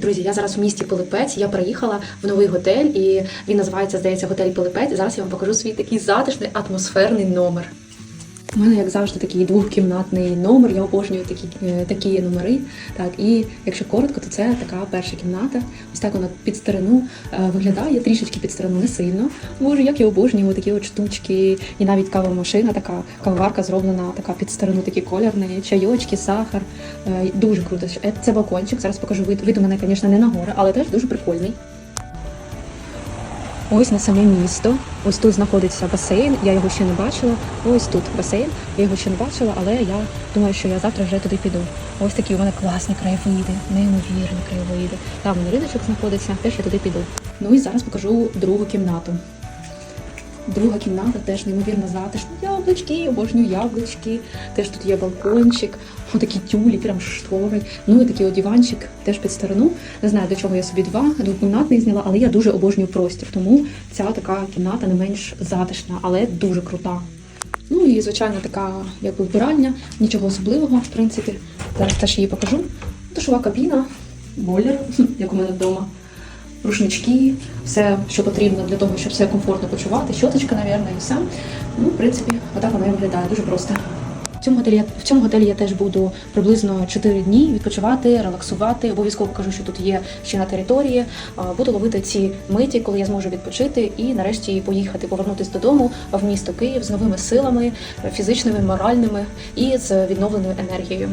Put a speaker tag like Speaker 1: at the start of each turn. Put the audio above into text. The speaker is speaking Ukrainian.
Speaker 1: Друзі, я зараз в місті Пилипець. Я приїхала в новий готель, і він називається, здається, готель Пилипець. Зараз я вам покажу свій такий затишний атмосферний номер. У мене, як завжди, такий двохкімнатний номер. Я обожнюю такі, е, такі номери. Так, і якщо коротко, то це така перша кімната. Ось так вона під старину е, виглядає, трішечки під старину, не сильно. Боже, як я обожнюю такі от штучки. І навіть кавомашина, така кавоварка зроблена, така під старину, такі колірні, чайочки, сахар. Е, Дуже круто. Це балкончик. Зараз покажу вид. Вид у мене, звісно, не на гори, але теж дуже прикольний. Ось на саме місто. Ось тут знаходиться басейн. Я його ще не бачила. Ось тут басейн. Я його ще не бачила, але я думаю, що я завтра вже туди піду. Ось такі у мене класні краєвиди, неймовірні краєвиди. Там риночок знаходиться, теж я туди піду. Ну і зараз покажу другу кімнату. Друга кімната теж неймовірно затишна. Яблучки, обожнюю яблучки. Теж тут є балкончик, отакі тюлі, прям штори. Ну і такий от диванчик теж під старину. Не знаю, до чого я собі два двокімнатний зняла, але я дуже обожнюю простір. Тому ця така кімната не менш затишна, але дуже крута. Ну і звичайно така якби вбиральня, нічого особливого, в принципі. Зараз теж її покажу. Душова кабіна, бойлер, як у мене вдома рушнички, все, що потрібно для того, щоб все комфортно почувати, щоточка, напевно, і все. Ну, в принципі, отак вона і виглядає дуже просто. В цьому готелі в цьому готелі я теж буду приблизно 4 дні відпочивати, релаксувати. Обов'язково кажу, що тут є ще на території. Буду ловити ці миті, коли я зможу відпочити, і нарешті поїхати, повернутися додому в місто Київ з новими силами, фізичними, моральними і з відновленою енергією.